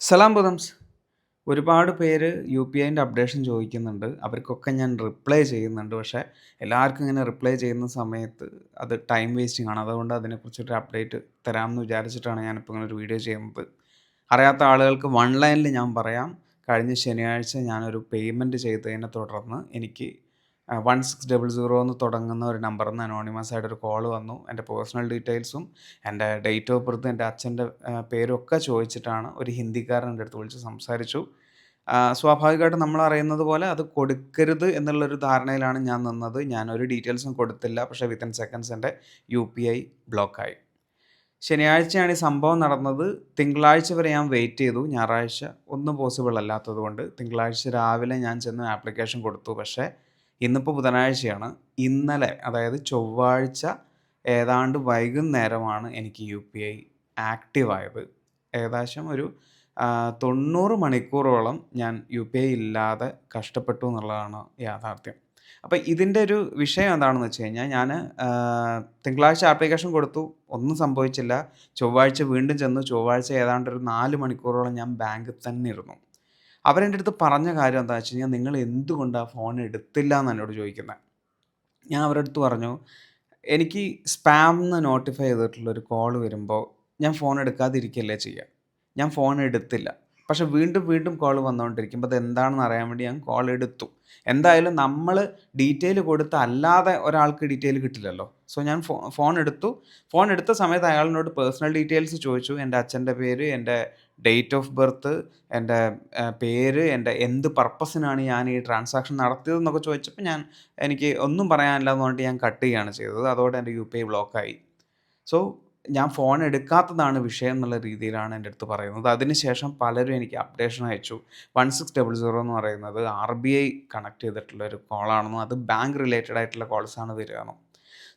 സലാം ബുദംസ് ഒരുപാട് പേര് U P ഐന്റെ അപ്ഡേഷൻ ചോദിക്കുന്നുണ്ട്. അവർക്കൊക്കെ ഞാൻ റിപ്ലൈ ചെയ്യുന്നുണ്ട്. പക്ഷേ എല്ലാവർക്കും ഇങ്ങനെ റിപ്ലൈ ചെയ്യുന്ന സമയത്ത് അത് ടൈം വേസ്റ്റിംഗ് ആണ് അതുകൊണ്ട് അതിനെക്കുറിച്ചൊരു അപ്ഡേറ്റ് തരാമെന്ന് വിചാരിച്ചിട്ടാണ് ഞാനിപ്പോൾ ഇങ്ങനെ ഒരു വീഡിയോ ചെയ്യുന്നത്. അറിയാത്ത ആളുകൾക്ക് വൺ ലൈനിൽ ഞാൻ പറയാം. കഴിഞ്ഞ ശനിയാഴ്ച ഞാനൊരു പേയ്മെന്റ് ചെയ്തതിനെ തുടർന്ന് എനിക്ക് വൺ സിക്സ് ഡബിൾ സീറോ എന്ന് തുടങ്ങുന്ന ഒരു നമ്പറിൽ നിന്ന് അനോണിമസ് ആയിട്ട് ഒരു കോൾ വന്നു. എന്റെ പേഴ്സണൽ ഡീറ്റെയിൽസും എന്റെ ഡേറ്റ് ഓഫ് ബർത്ത് എന്റെ അച്ഛന്റെ പേരും ഒക്കെ ചോദിച്ചിട്ടാണ് ഒരു ഹിന്ദിക്കാരൻ എന്റെ അടുത്ത് വിളിച്ച് സംസാരിച്ചു. സ്വാഭാവികമായിട്ട് നമ്മൾ അറിയുന്നത് പോലെ അത് കൊടുക്കരുത് എന്നുള്ളൊരു ധാരണയിലാണ് ഞാൻ നിന്നത്. ഞാനൊരു ഡീറ്റെയിൽസും കൊടുത്തില്ല. പക്ഷേ വിത്തിൻ സെക്കൻഡ്സ് എന്റെ യു പി ഐ ബ്ലോക്കായി ശനിയാഴ്ചയാണ് ഈ സംഭവം നടന്നത്. തിങ്കളാഴ്ച വരെ ഞാൻ വെയിറ്റ് ചെയ്തു. ഞായറാഴ്ച ഒന്നും പോസിബിൾ അല്ലാത്തത് കൊണ്ട് തിങ്കളാഴ്ച രാവിലെ ഞാൻ ചെന്ന് ആപ്ലിക്കേഷൻ കൊടുത്തു. പക്ഷേ ഇന്നിപ്പോൾ ബുധനാഴ്ചയാണ്. ഇന്നലെ അതായത് ചൊവ്വാഴ്ച ഏതാണ്ട് വൈകുന്നേരമാണ് എനിക്ക് യു പി ഐ ആക്റ്റീവായത്. ഏകദേശം ഒരു തൊണ്ണൂറ് മണിക്കൂറോളം ഞാൻ യു പി ഐ ഇല്ലാതെ കഷ്ടപ്പെട്ടു എന്നുള്ളതാണ് യാഥാർത്ഥ്യം. അപ്പോൾ ഇതിന്റെ ഒരു വിഷയം എന്താണെന്ന് വെച്ച് കഴിഞ്ഞാൽ ഞാൻ തിങ്കളാഴ്ച ആപ്ലിക്കേഷൻ കൊടുത്തു. ഒന്നും സംഭവിച്ചില്ല. ചൊവ്വാഴ്ച വീണ്ടും ചെന്നു. ചൊവ്വാഴ്ച ഏതാണ്ട് ഒരു നാല് മണിക്കൂറോളം ഞാൻ ബാങ്കിൽ തന്നെ ഇരുന്നു. അവരെന്റെ അടുത്ത് പറഞ്ഞ കാര്യം എന്താ വെച്ച് കഴിഞ്ഞാൽ നിങ്ങൾ എന്തുകൊണ്ടാണ് ഫോൺ എടുത്തില്ല എന്ന് എന്നോട് ചോദിക്കുന്നത് ഞാൻ അവരുടെ അടുത്ത് പറഞ്ഞു എനിക്ക് സ്പാം എന്ന് നോട്ടിഫൈ ചെയ്തിട്ടുള്ളൊരു കോൾ വരുമ്പോൾ ഞാൻ ഫോൺ എടുക്കാതിരിക്കല്ലേ ചെയ്യുക ഞാൻ ഫോൺ എടുത്തില്ല. പക്ഷെ വീണ്ടും വീണ്ടും കോൾ വന്നുകൊണ്ടിരിക്കുമ്പോൾ അത് എന്താണെന്ന് അറിയാൻ വേണ്ടി ഞാൻ കോൾ എടുത്തു. എന്തായാലും നമ്മൾ ഡീറ്റെയിൽ കൊടുത്ത് അല്ലാതെ ഒരാൾക്ക് ഡീറ്റെയിൽ കിട്ടില്ലല്ലോ. സോ ഞാൻ ഫോൺ എടുത്തു. ഫോൺ എടുത്ത സമയത്ത് അയാളിനോട് പേഴ്സണൽ ഡീറ്റെയിൽസ് ചോദിച്ചു. എന്റെ അച്ഛന്റെ പേര് എന്റെ ഡേറ്റ് ഓഫ് ബർത്ത് എന്റെ പേര് എന്റെ എന്ത് പർപ്പസിനാണ് ഞാൻ ഈ ട്രാൻസാക്ഷൻ നടത്തിയതെന്നൊക്കെ ചോദിച്ചപ്പോൾ ഞാൻ എനിക്ക് ഒന്നും പറയാനില്ല എന്ന് പറഞ്ഞിട്ട് ഞാൻ കട്ട് ചെയ്യുകയാണ് ചെയ്തത്. അതോടെ എന്റെ യു പി ഐ ബ്ലോക്കായി സോ ഞാൻ ഫോൺ എടുക്കാത്തതാണ് വിഷയം എന്നുള്ള രീതിയിലാണ് എന്റെ അടുത്ത് പറയുന്നത്. അതിനുശേഷം പലരും എനിക്ക് അപ്ഡേഷൻ അയച്ചു. വൺ സിക്സ് ഡബിൾ സീറോ എന്ന് പറയുന്നത് ആർ ബി ഐ കണക്ട് ചെയ്തിട്ടുള്ള ഒരു കോളാണെന്നും അത് ബാങ്ക് റിലേറ്റഡ് ആയിട്ടുള്ള കോൾസാണ് വരികയെന്നും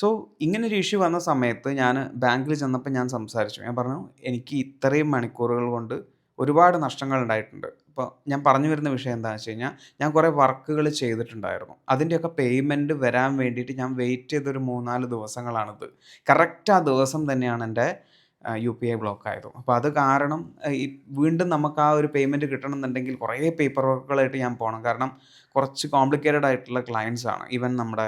സോ ഇങ്ങനൊരു ഇഷ്യൂ വന്ന സമയത്ത് ഞാൻ ബാങ്കിൽ ചെന്നപ്പോൾ ഞാൻ സംസാരിച്ചു. ഞാൻ പറഞ്ഞു എനിക്ക് ഇത്രയും മണിക്കൂറുകൾ കൊണ്ട് ഒരുപാട് നഷ്ടങ്ങൾ ഉണ്ടായിട്ടുണ്ട്. അപ്പോൾ ഞാൻ പറഞ്ഞു വരുന്ന വിഷയം എന്താണെന്ന് വെച്ച് കഴിഞ്ഞാൽ ഞാൻ കുറേ വർക്കുകൾ ചെയ്തിട്ടുണ്ടായിരുന്നു. അതിന്റെയൊക്കെ പേയ്മെന്റ് വരാൻ വേണ്ടിയിട്ട് ഞാൻ വെയിറ്റ് ചെയ്തൊരു മൂന്നാൽ ദിവസങ്ങളാണിത്. കറക്റ്റ് ആ ദിവസം തന്നെയാണ് എന്റെ യു പി ഐ ബ്ലോക്ക് ആയതും. അപ്പോൾ അത് കാരണം ഈ വീണ്ടും നമുക്ക് ആ ഒരു പേയ്മെന്റ് കിട്ടണമെന്നുണ്ടെങ്കിൽ കുറേ പേപ്പർ വർക്കുകളായിട്ട് ഞാൻ പോകണം. കാരണം കുറച്ച് കോംപ്ലിക്കേറ്റഡ് ആയിട്ടുള്ള ക്ലയൻസ് ആണ്. ഈവൻ നമ്മുടെ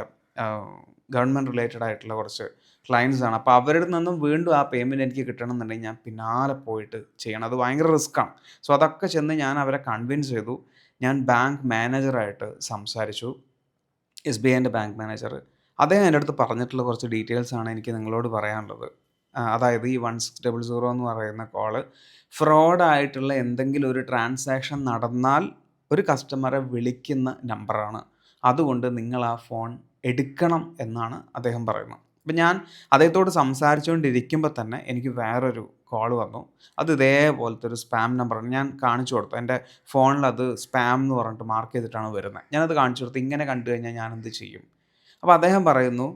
ഗവൺമെന്റ് റിലേറ്റഡ് ആയിട്ടുള്ള കുറച്ച് ക്ലയൻസ് ആണ്. അപ്പോൾ അവരുടെ നിന്നും വീണ്ടും ആ പേയ്മെന്റ് എനിക്ക് കിട്ടണം എന്നുണ്ടെങ്കിൽ ഞാൻ പിന്നാലെ പോയിട്ട് ചെയ്യണം. അത് ഭയങ്കര റിസ്ക്കാണ് സോ അതൊക്കെ ചെന്ന് ഞാൻ അവരെ കൺവിൻസ് ചെയ്തു. ഞാൻ ബാങ്ക് മാനേജറായിട്ട് സംസാരിച്ചു. എസ് ബി ഐന്റെ ബാങ്ക് മാനേജർ അദ്ദേഹം എന്റെ അടുത്ത് പറഞ്ഞിട്ടുള്ള കുറച്ച് ഡീറ്റെയിൽസ് ആണ് എനിക്ക് നിങ്ങളോട് പറയാനുള്ളത്. അതായത് ഈ വൺ സിക്സ് ഡബിൾ സീറോ എന്ന് പറയുന്ന കോൾ ഫ്രോഡായിട്ടുള്ള എന്തെങ്കിലും ഒരു ട്രാൻസാക്ഷൻ നടന്നാൽ ഒരു കസ്റ്റമറെ വിളിക്കുന്ന നമ്പറാണ് അതുകൊണ്ട് നിങ്ങൾ ആ ഫോൺ എടുക്കണം എന്നാണ് അദ്ദേഹം പറയുന്നത്. അപ്പം ഞാൻ അദ്ദേഹത്തോട് സംസാരിച്ചുകൊണ്ടിരിക്കുമ്പോൾ തന്നെ എനിക്ക് വേറൊരു കോൾ വന്നു. അത് ഇതേപോലത്തെ ഒരു സ്പാം നമ്പറാണ് ഞാൻ കാണിച്ചു കൊടുത്തു. എന്റെ ഫോണിൽ അത് സ്പാം എന്ന് പറഞ്ഞിട്ട് മാർക്ക് ചെയ്തിട്ടാണ് വരുന്നത്. ഞാനത് കാണിച്ചു കൊടുത്തു. ഇങ്ങനെ കണ്ടു കഴിഞ്ഞാൽ ഞാൻ എന്ത് ചെയ്യും? അപ്പോൾ അദ്ദേഹം പറയുന്നു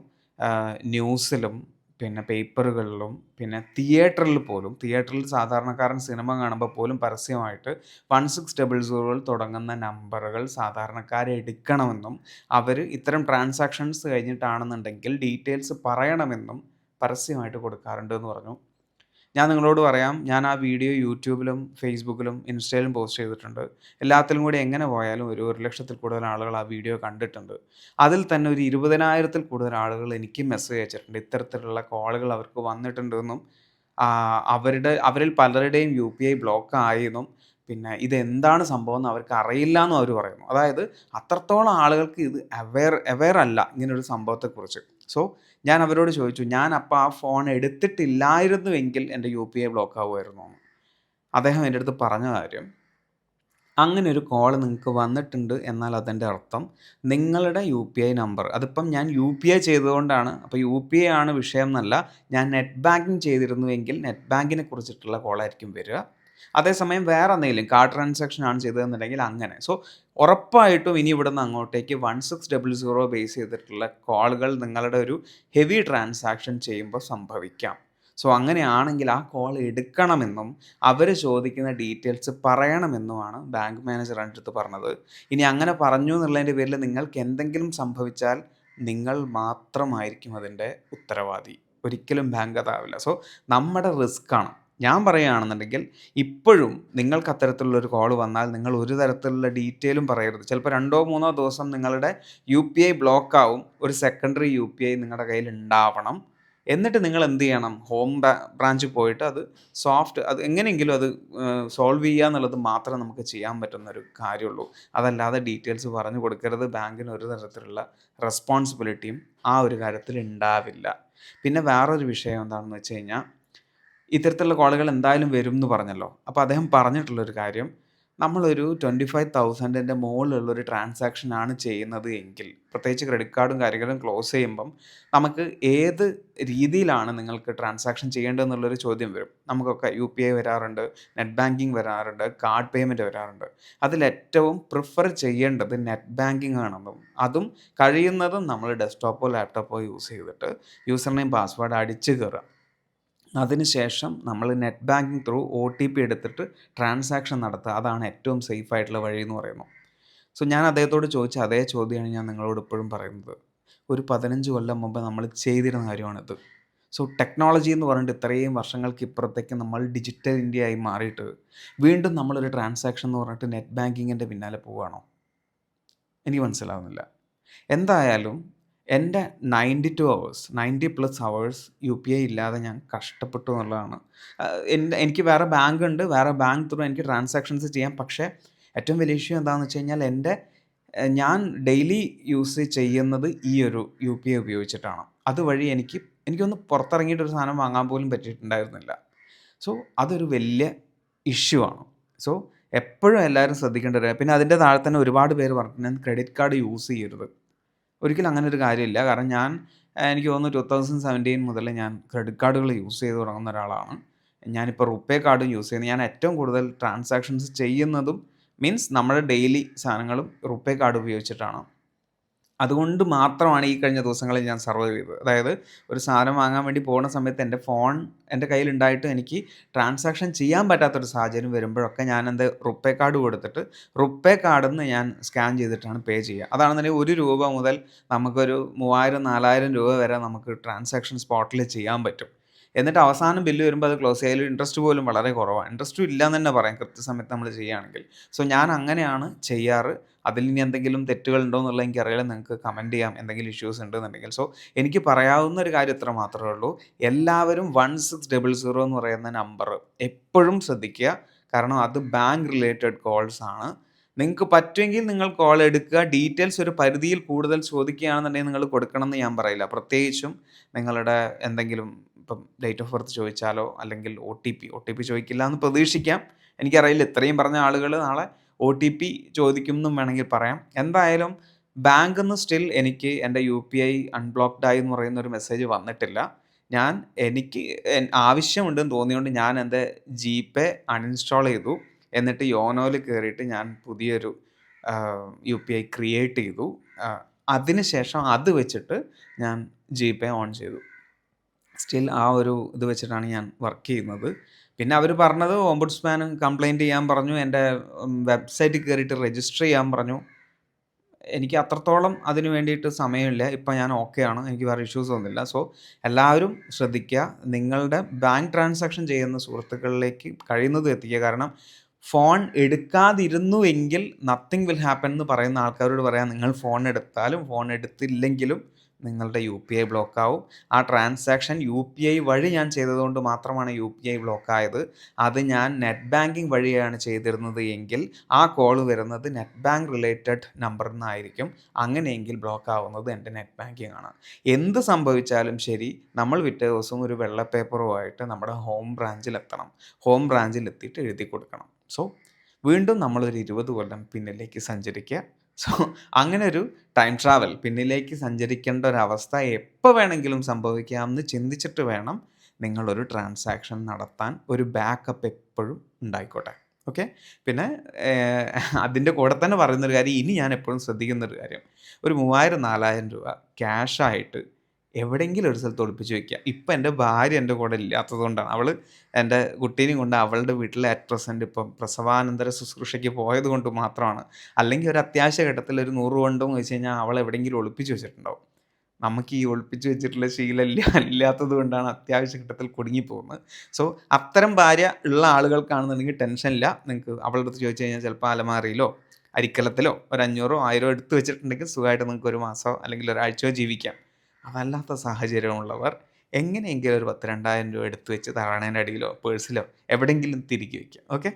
ന്യൂസിലും പിന്നെ പേപ്പറുകളിലും പിന്നെ തിയേറ്ററിൽ പോലും തിയേറ്ററിൽ സാധാരണക്കാരൻ സിനിമ കാണുമ്പോൾ പോലും പരസ്യമായിട്ട് വൺ സിക്സ് ഡബിൾ സീറോയിൽ തുടങ്ങുന്ന നമ്പറുകൾ സാധാരണക്കാരെ എടുക്കണമെന്നും അവർ ഇത്തരം ട്രാൻസാക്ഷൻസ് കഴിഞ്ഞിട്ടാണെന്നുണ്ടെങ്കിൽ ഡീറ്റെയിൽസ് പറയണമെന്നും പരസ്യമായിട്ട് കൊടുക്കാറുണ്ട് എന്ന് പറഞ്ഞു. ഞാൻ നിങ്ങളോട് പറയാം ഞാൻ ആ വീഡിയോ യൂട്യൂബിലും ഫേസ്ബുക്കിലും ഇൻസ്റ്റയിലും പോസ്റ്റ് ചെയ്തിട്ടുണ്ട്. എല്ലാത്തിലും കൂടി എങ്ങനെ പോയാലും ഒരു ഒരു ലക്ഷത്തിൽ കൂടുതൽ ആളുകൾ ആ വീഡിയോ കണ്ടിട്ടുണ്ട്. അതിൽ തന്നെ ഒരു ഇരുപതിനായിരത്തിൽ കൂടുതൽ ആളുകൾ എനിക്ക് മെസ്സേജ് അയച്ചിട്ടുണ്ട്. ഇത്തരത്തിലുള്ള കോളുകൾ അവർക്ക് വന്നിട്ടുണ്ടെന്നും അവരുടെ അവരിൽ പലരുടെയും യു പി ഐ ബ്ലോക്ക് ആയെന്നും പിന്നെ ഇതെന്താണ് സംഭവം എന്ന് അവർക്ക് അറിയില്ല എന്നും അവർ പറയുന്നു. അതായത് അത്രത്തോളം ആളുകൾക്ക് ഇത് അവെയർ അവെയർ അല്ല ഇങ്ങനൊരു സംഭവത്തെക്കുറിച്ച്. സോ ഞാൻ അവരോട് ചോദിച്ചു ഞാൻ അപ്പോൾ ആ ഫോൺ എടുത്തിട്ടില്ലായിരുന്നുവെങ്കിൽ എന്റെ യു പി ഐ ബ്ലോക്ക് ആവുമായിരുന്നു? അദ്ദേഹം എന്റെ അടുത്ത് പറഞ്ഞ കാര്യം അങ്ങനെ ഒരു കോൾ നിങ്ങൾക്ക് വന്നിട്ടുണ്ട് എന്നാൽ അതിന്റെ അർത്ഥം നിങ്ങളുടെ യു പി ഐ നമ്പർ അതിപ്പം ഞാൻ യു പി ഐ ചെയ്തുകൊണ്ടാണ് അപ്പോൾ യു പി ഐ ആണ് വിഷയം എന്നല്ല ഞാൻ നെറ്റ് ബാങ്കിങ് ചെയ്തിരുന്നുവെങ്കിൽ നെറ്റ് ബാങ്കിനെ കുറിച്ചിട്ടുള്ള കോളായിരിക്കും വരിക. അതേസമയം വേറെ എന്തെങ്കിലും കാർഡ് ട്രാൻസാക്ഷൻ ആണ് ചെയ്തതെന്നുണ്ടെങ്കിൽ അങ്ങനെ. സോ ഉറപ്പായിട്ടും ഇനി ഇവിടുന്ന് അങ്ങോട്ടേക്ക് one six double zero base ചെയ്തിട്ടുള്ള കോളുകൾ നിങ്ങളുടെ ഒരു ഹെവി ട്രാൻസാക്ഷൻ ചെയ്യുമ്പോൾ സംഭവിക്കാം. സോ അങ്ങനെയാണെങ്കിൽ ആ കോൾ എടുക്കണമെന്നും അവർ ചോദിക്കുന്ന ഡീറ്റെയിൽസ് പറയണമെന്നുമാണ് ബാങ്ക് മാനേജർ അടുത്ത് പറഞ്ഞത്. ഇനി അങ്ങനെ പറഞ്ഞു എന്നുള്ളതിന്റെ പേരിൽ നിങ്ങൾക്ക് എന്തെങ്കിലും സംഭവിച്ചാൽ നിങ്ങൾ മാത്രമായിരിക്കും അതിന്റെ ഉത്തരവാദി. ഒരിക്കലും ബാങ്ക് അതാവില്ല. സോ നമ്മുടെ റിസ്ക് ആണ്. ഞാൻ പറയുകയാണെന്നുണ്ടെങ്കിൽ ഇപ്പോഴും നിങ്ങൾക്ക് അത്തരത്തിലുള്ളൊരു കോൾ വന്നാൽ നിങ്ങൾ ഒരു തരത്തിലുള്ള ഡീറ്റെയിലും പറയരുത്. ചിലപ്പോൾ രണ്ടോ മൂന്നോ ദിവസം നിങ്ങളുടെ യു പി ഐ ബ്ലോക്ക് ആവും. ഒരു സെക്കൻഡറി യു പി ഐ നിങ്ങളുടെ കയ്യിൽ ഉണ്ടാവണം. എന്നിട്ട് നിങ്ങൾ എന്ത് ചെയ്യണം? ഹോം ബ്രാഞ്ചിൽ പോയിട്ട് അത് സോഫ്റ്റ് അത് എങ്ങനെയെങ്കിലും അത് സോൾവ് ചെയ്യുക എന്നുള്ളത് മാത്രമേ നമുക്ക് ചെയ്യാൻ പറ്റുന്ന ഒരു കാര്യമുള്ളൂ. അതല്ലാതെ ഡീറ്റെയിൽസ് പറഞ്ഞു കൊടുക്കരുത്. ബാങ്കിന് ഒരു തരത്തിലുള്ള റെസ്പോൺസിബിലിറ്റിയും ആ ഒരു കാര്യത്തിൽ ഉണ്ടാവില്ല. പിന്നെ വേറൊരു വിഷയം എന്താണെന്ന് വെച്ച് കഴിഞ്ഞാൽ ഇത്തരത്തിലുള്ള കോളുകൾ എന്തായാലും വരും എന്ന് പറഞ്ഞല്ലോ. അപ്പോൾ അദ്ദേഹം പറഞ്ഞിട്ടുള്ളൊരു കാര്യം നമ്മളൊരു ട്വന്റി ഫൈവ് തൗസൻഡിന്റെ മുകളിലുള്ളൊരു ട്രാൻസാക്ഷനാണ് ചെയ്യുന്നത് എങ്കിൽ പ്രത്യേകിച്ച് ക്രെഡിറ്റ് കാർഡും കാര്യങ്ങളും ക്ലോസ് ചെയ്യുമ്പം നമുക്ക് ഏത് രീതിയിലാണ് നിങ്ങൾക്ക് ട്രാൻസാക്ഷൻ ചെയ്യേണ്ടതെന്നുള്ളൊരു ചോദ്യം വരും. നമുക്കൊക്കെ യു പി ഐ വരാറുണ്ട് നെറ്റ് ബാങ്കിങ് വരാറുണ്ട് കാർഡ് പേയ്മെന്റ് വരാറുണ്ട്. അതിലേറ്റവും പ്രിഫർ ചെയ്യേണ്ടത് നെറ്റ് ബാങ്കിങ് ആണെന്നും അതും കഴിയുന്നതും നമ്മൾ ഡെസ്ക്ടോപ്പോ ലാപ്ടോപ്പോ യൂസ് ചെയ്തിട്ട് യൂസർ നെയിം പാസ്വേഡ് അടിച്ച് കയറുക അതിനുശേഷം നമ്മൾ net banking through O T P എടുത്തിട്ട് ട്രാൻസാക്ഷൻ നടത്തുക. അതാണ് ഏറ്റവും സേഫ് ആയിട്ടുള്ള വഴി എന്ന് പറയുന്നത്. സോ ഞാൻ അദ്ദേഹത്തോട് ചോദിച്ച അതേ ചോദ്യമാണ് ഞാൻ നിങ്ങളോട് ഇപ്പോഴും പറയുന്നത്. ഒരു പതിനഞ്ച് കൊല്ലം മുമ്പ് നമ്മൾ ചെയ്തിരുന്ന കാര്യമാണിത്. സോ ടെക്നോളജി എന്ന് പറഞ്ഞിട്ട് ഇത്രയും വർഷങ്ങൾക്ക് ഇപ്പുറത്തേക്ക് നമ്മൾ ഡിജിറ്റൽ ഇന്ത്യ ആയി മാറിയിട്ട് വീണ്ടും നമ്മളൊരു ട്രാൻസാക്ഷൻ എന്ന് പറഞ്ഞിട്ട് നെറ്റ് ബാങ്കിങ്ങിന്റെ പിന്നാലെ പോവുകയാണോ? എനിക്ക് മനസ്സിലാവുന്നില്ല. എന്തായാലും എന്റെ ninety two hours ninety plus hours U P I ഇല്ലാതെ ഞാൻ കഷ്ടപ്പെട്ടു എന്നുള്ളതാണ്. എന്റെ എനിക്ക് വേറെ ബാങ്ക് ഉണ്ട് വേറെ ബാങ്ക് ത്രൂ എനിക്ക് ട്രാൻസാക്ഷൻസ് ചെയ്യാം. പക്ഷേ ഏറ്റവും വലിയ ഇഷ്യൂ എന്താണെന്ന് വെച്ച് കഴിഞ്ഞാൽ എന്റെ ഞാൻ ഡെയിലി യൂസ് ചെയ്യുന്നത് ഈ ഒരു യു പി ഐ ഉപയോഗിച്ചിട്ടാണ്. അതുവഴി എനിക്ക് എനിക്കൊന്ന് പുറത്തിറങ്ങിയിട്ട് ഒരു സാധനം വാങ്ങാൻ പോലും പറ്റിയിട്ടുണ്ടായിരുന്നില്ല. സോ അതൊരു വലിയ ഇഷ്യൂ ആണ്. സോ എപ്പോഴും എല്ലാവരും ശ്രദ്ധിക്കേണ്ടി ഒരു പിന്നെ അതിന്റെ താഴെ തന്നെ ഒരുപാട് പേര് പറഞ്ഞിട്ടുണ്ട് ക്രെഡിറ്റ് കാർഡ് യൂസ് ചെയ്യരുത്. ഒരിക്കലും അങ്ങനെ ഒരു കാര്യമില്ല. കാരണം ഞാൻ എനിക്ക് തോന്നുന്നു ടു തൗസൻഡ് സെവന്റീൻ മുതൽ ഞാൻ ക്രെഡിറ്റ് കാർഡുകൾ യൂസ് ചെയ്ത് തുടങ്ങുന്ന ഒരാളാണ്. ഞാനിപ്പോൾ റുപ്പേ കാർഡും യൂസ് ചെയ്യുന്നത് ഞാൻ ഏറ്റവും കൂടുതൽ ട്രാൻസാക്ഷൻസ് ചെയ്യുന്നതും മീൻസ് നമ്മുടെ ഡെയിലി സാധനങ്ങളും റുപ്പേ കാർഡ് ഉപയോഗിച്ചിട്ടാണ്. അതുകൊണ്ട് മാത്രമാണ് ഈ കഴിഞ്ഞ ദിവസങ്ങളിൽ ഞാൻ സർവൈവ് ചെയ്തത്. അതായത് ഒരു സാധനം വാങ്ങാൻ വേണ്ടി പോകുന്ന സമയത്ത് എന്റെ ഫോൺ എന്റെ കയ്യിലുണ്ടായിട്ട് എനിക്ക് ട്രാൻസാക്ഷൻ ചെയ്യാൻ പറ്റാത്തൊരു സാഹചര്യം വരുമ്പോഴൊക്കെ ഞാൻ എന്റെ റുപ്പേ കാർഡ് കൊടുത്തിട്ട് റുപ്പേ കാർഡിൽ നിന്ന് ഞാൻ സ്കാൻ ചെയ്തിട്ടാണ് പേ ചെയ്യുക. അതാണെന്നുണ്ടെങ്കിൽ ഒരു രൂപ മുതൽ നമുക്കൊരു മൂവായിരം നാലായിരം രൂപ വരെ നമുക്ക് ട്രാൻസാക്ഷൻ സ്പോട്ടിൽ ചെയ്യാൻ പറ്റും. എന്നിട്ട് അവസാനം ബില്ല് വരുമ്പോൾ അത് ക്ലോസ് ചെയ്യാൻ ഇൻട്രസ്റ്റ് പോലും വളരെ കുറവാണ് ഇൻട്രസ്റ്റും ഇല്ലയെന്ന് തന്നെ പറയാം കൃത്യസമയത്ത് നമ്മൾ ചെയ്യുകയാണെങ്കിൽ. സോ ഞാൻ അങ്ങനെയാണ് ചെയ്യാറ്. അതിൽ ഇനി എന്തെങ്കിലും തെറ്റുകൾ ഉണ്ടോ എന്നുള്ള എനിക്ക് അറിയില്ല നിങ്ങൾക്ക് കമന്റ് ചെയ്യാം. എന്തെങ്കിലും ഇഷ്യൂസ് ഉണ്ടെന്നുണ്ടെങ്കിൽ സോ എനിക്ക് പറയാവുന്ന ഒരു കാര്യം ഇത്ര മാത്രമേ ഉള്ളൂ. എല്ലാവരും വൺ സിക്സ് ഡബിൾ സീറോ എന്ന് പറയുന്ന നമ്പർ എപ്പോഴും ശ്രദ്ധിക്കുക. കാരണം അത് ബാങ്ക് റിലേറ്റഡ് കോൾസ് ആണ്. നിങ്ങൾക്ക് പറ്റുമെങ്കിൽ നിങ്ങൾ കോൾ എടുക്കുക. ഡീറ്റെയിൽസ് ഒരു പരിധിയിൽ കൂടുതൽ ചോദിക്കുകയാണെന്നുണ്ടെങ്കിൽ നിങ്ങൾ കൊടുക്കണം എന്ന് ഞാൻ പറയില്ല. പ്രത്യേകിച്ചും നിങ്ങളുടെ എന്തെങ്കിലും ഇപ്പം ഡേറ്റ് ഓഫ് ബർത്ത് ചോദിച്ചാലോ അല്ലെങ്കിൽ O T P O T P ചോദിക്കില്ല എന്ന് പ്രതീക്ഷിക്കാം. എനിക്കറിയില്ല ഇത്രയും പറഞ്ഞ ആളുകൾ നാളെ ഒ ടി പി ചോദിക്കും എന്നും വേണമെങ്കിൽ പറയാം. എന്തായാലും ബാങ്കിൽ നിന്ന് സ്റ്റിൽ എനിക്ക് എന്റെ യു പി ഐ അൺബ്ലോക്ക്ഡ് ആയി എന്ന് പറയുന്ന ഒരു മെസ്സേജ് വന്നിട്ടില്ല. ഞാൻ എനിക്ക് ആവശ്യമുണ്ടെന്ന് തോന്നിയുകൊണ്ട് ഞാൻ എന്റെ ജി പേ അൺഇൻസ്റ്റാൾ ചെയ്തു. എന്നിട്ട് യോനോയിൽ കയറിയിട്ട് ഞാൻ പുതിയൊരു യു പി ഐ ക്രിയേറ്റ് ചെയ്തു. അതിനുശേഷം അത് വെച്ചിട്ട് ഞാൻ ജി പേ ഓൺ ചെയ്തു. സ്റ്റിൽ ആ ഒരു ഇത് വെച്ചിട്ടാണ് ഞാൻ വർക്ക് ചെയ്യുന്നത്. പിന്നെ അവർ പറഞ്ഞത് ഓംബുഡ്സ്മാൻ കംപ്ലയിന്റ് ചെയ്യാൻ പറഞ്ഞു എന്റെ വെബ്സൈറ്റിൽ കയറിയിട്ട് രജിസ്റ്റർ ചെയ്യാൻ പറഞ്ഞു. എനിക്ക് അത്രത്തോളം അതിന് വേണ്ടിയിട്ട് സമയമില്ല. ഇപ്പം ഞാൻ ഓക്കെ ആണ്. എനിക്ക് വേറെ ഇഷ്യൂസ് ഒന്നുമില്ല. സോ എല്ലാവരും ശ്രദ്ധിക്കുക. നിങ്ങളുടെ ബാങ്ക് ട്രാൻസാക്ഷൻ ചെയ്യുന്ന സുഹൃത്തുക്കളിലേക്ക് കഴിയുന്നത് എത്തിക്കുക. കാരണം ഫോൺ എടുക്കാതിരുന്നു എങ്കിൽ നത്തിങ് വിൽ ഹാപ്പൻ എന്ന് പറയുന്ന ആൾക്കാരോട് പറയാം നിങ്ങൾ ഫോൺ എടുത്താലും ഫോൺ എടുത്തില്ലെങ്കിലും നിങ്ങളുടെ യു പി ഐ ബ്ലോക്ക് ആവും ആ ട്രാൻസാക്ഷൻ യു പി ഐ വഴി ഞാൻ ചെയ്തതുകൊണ്ട് മാത്രമാണ് യു പി ഐ ബ്ലോക്ക് ആയത് അത് ഞാൻ നെറ്റ് ബാങ്കിങ് വഴിയാണ് ചെയ്തിരുന്നത് എങ്കിൽ ആ കോൾ വരുന്നത് നെറ്റ് ബാങ്ക് റിലേറ്റഡ് നമ്പറിൽ നിന്നായിരിക്കും അങ്ങനെയെങ്കിൽ ബ്ലോക്ക് ആവുന്നത് എന്റെ നെറ്റ് ബാങ്കിങ് ആണ് എന്ത് സംഭവിച്ചാലും ശരി നമ്മൾ വിറ്റ ദിവസം ഒരു വെള്ള ആയിട്ട് നമ്മുടെ ഹോം ബ്രാഞ്ചിൽ എത്തണം ഹോം ബ്രാഞ്ചിൽ എത്തിയിട്ട് എഴുതി കൊടുക്കണം. സോ വീണ്ടും നമ്മളൊരു ഇരുപത് കൊല്ലം പിന്നിലേക്ക് സഞ്ചരിക്കുക. സോ അങ്ങനെ ഒരു ടൈം ട്രാവൽ പിന്നിലേക്ക് സഞ്ചരിക്കേണ്ട ഒരു അവസ്ഥ എപ്പോൾ വേണമെങ്കിലും സംഭവിക്കാമെന്ന് ചിന്തിച്ചിട്ട് വേണം നിങ്ങളൊരു ട്രാൻസാക്ഷൻ നടത്താൻ ഒരു ബാക്കപ്പ് എപ്പോഴും ഉണ്ടായിക്കോട്ടെ. ഓക്കെ പിന്നെ അതിന്റെ കൂടെ തന്നെ പറയുന്നൊരു കാര്യം ഇനി ഞാൻ എപ്പോഴും ശ്രദ്ധിക്കുന്നൊരു കാര്യം. ഒരു മൂവായിരം നാലായിരം രൂപ ക്യാഷായിട്ട് എവിടെയെങ്കിലും ഒരു സ്ഥലത്ത് ഒളിപ്പിച്ച് വെക്കുക. ഇപ്പം എന്റെ ഭാര്യ എന്റെ കൂടെ ഇല്ലാത്തത് കൊണ്ടാണ് അവൾ എന്റെ കുട്ടീനെയും കൊണ്ട് അവളുടെ വീട്ടിലെ അറ്റ് പ്രസന്റ് ഇപ്പം പ്രസവാനന്തര ശുശ്രൂഷയ്ക്ക് പോയത് കൊണ്ട് മാത്രമാണ്. അല്ലെങ്കിൽ ഒരു അത്യാവശ്യ ഘട്ടത്തിൽ ഒരു നൂറ് കൊണ്ടും വെച്ച് കഴിഞ്ഞാൽ അവൾ എവിടെയെങ്കിലും ഒളിപ്പിച്ച് വെച്ചിട്ടുണ്ടാവും. നമുക്ക് ഈ ഒളിപ്പിച്ച് വെച്ചിട്ടുള്ള ശീലം ഇല്ല ഇല്ലാത്തത് കൊണ്ടാണ് അത്യാവശ്യ ഘട്ടത്തിൽ കുടുങ്ങിപ്പോകുന്നത്. സോ അത്തരം ഭാര്യ ഉള്ള ആളുകൾക്കാണെന്നുണ്ടെങ്കിൽ ടെൻഷൻ ഇല്ല. നിങ്ങൾക്ക് അവളുടെ അടുത്ത് ചോദിച്ചു കഴിഞ്ഞാൽ ചിലപ്പോൾ അലമാറിയിലോ അരിക്കലത്തിലോ ഒരു അഞ്ഞൂറോ ആയിരോ എടുത്തു വെച്ചിട്ടുണ്ടെങ്കിൽ സുഖമായിട്ട് നിങ്ങൾക്ക് ഒരു മാസമോ അല്ലെങ്കിൽ ഒരാഴ്ചയോ ജീവിക്കാം. അതല്ലാത്ത സാഹചര്യമുള്ളവർ എങ്ങനെയെങ്കിലും ഒരു പത്ത് രണ്ടായിരം രൂപ എടുത്തു വെച്ച് തറവാണേന്റെ അടിയിലോ പേഴ്സിലോ എവിടെയെങ്കിലും തിരികെ വയ്ക്കുക. ഓക്കെ?